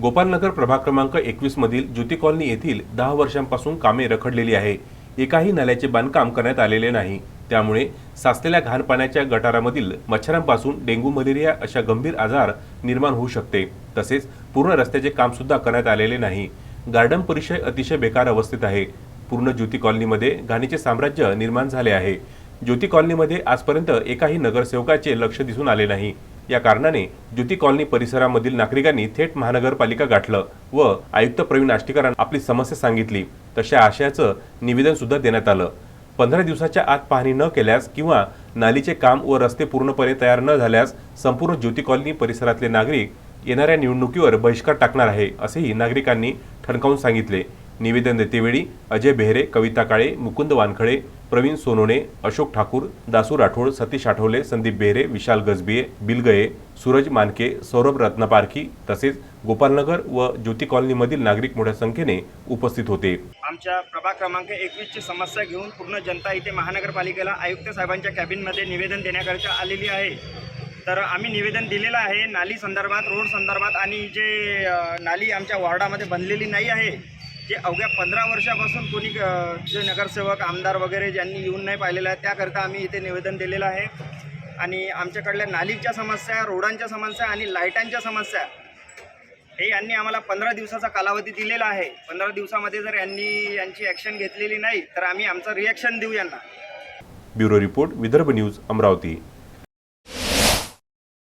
गोपालनगर प्रभाग क्रमांक एकवीस मधील ज्योती कॉलनी येथील दहा वर्षांपासून कामे रखडलेली आहे. एकाही नाल्याचे बांधकाम करण्यात आलेले नाही. त्यामुळे साचलेल्या घाण पाण्याच्या गटारामधील मच्छरांपासून डेंग्यू मलेरिया अशा गंभीर आजार निर्माण होऊ शकते. तसेच पूर्ण रस्त्याचे काम सुद्धा करण्यात आलेले नाही. गार्डन परिसर अतिशय बेकार अवस्थेत आहे. पूर्ण ज्योती कॉलनीमध्ये घाणीचे साम्राज्य निर्माण झाले आहे. ज्योती कॉलनीमध्ये आजपर्यंत एकाही नगरसेवकाचे लक्ष दिसून आले नाही. या कारणाने ज्योती कॉलनी परिसरामधील नागरिकांनी थेट महानगरपालिका गाठलं व आयुक्त प्रवीण आष्टीकरांना आपली समस्या सांगितली तशा आशयाचं निवेदन सुद्धा देण्यात आलं. पंधरा दिवसाच्या आत पाहणी न केल्यास किंवा नालीचे काम व रस्ते पूर्णपणे तयार न झाल्यास संपूर्ण ज्योती कॉलनी परिसरातले नागरिक येणाऱ्या निवडणुकीवर बहिष्कार टाकणार आहे असेही नागरिकांनी ठणकावून सांगितले. निवेदन देतेवेळी अजय बेहरे कविता काळे मुकुंद वानखळे प्रवीण सोनोने अशोक ठाकूर दासू राठोड सतीश आठवले संदीप बेहरे विशाल गजबिये बिलगये सूरज मानके सौरभ रत्नपारखी तसेच गोपालनगर व ज्योती कॉलनीमधील नागरिक मोठ्या संख्येने उपस्थित होते. आमच्या प्रभाग क्रमांक एकवीसची समस्या घेऊन पूर्ण जनता इथे महानगरपालिकेला आयुक्त साहेबांच्या कॅबिनमध्ये निवेदन देण्याकरिता आलेली आहे. तर आम्ही निवेदन दिलेलं आहे नाली संदर्भात रोड संदर्भात आणि जे नाली आमच्या वॉर्डामध्ये बनलेली नाही आहे जे अवघ्या पंधरा वर्षापासून कोणी जे नगरसेवक आमदार वगैरे ज्यांनी येऊन नाही पाहिलेलं आहे त्याकरिता आम्ही इथे निवेदन दिलेलं आहे. आणि आमच्याकडल्या नालीच्या समस्या रोडांच्या समस्या आणि लाईटांच्या समस्या हे यांनी आम्हाला पंधरा दिवसाचा कालावधी दिलेला आहे. पंधरा दिवसामध्ये जर यांनी यांची ॲक्शन घेतलेली नाही तर आम्ही आमचं रिॲक्शन देऊ यांना. Bureau report Vidarbha news Amravati.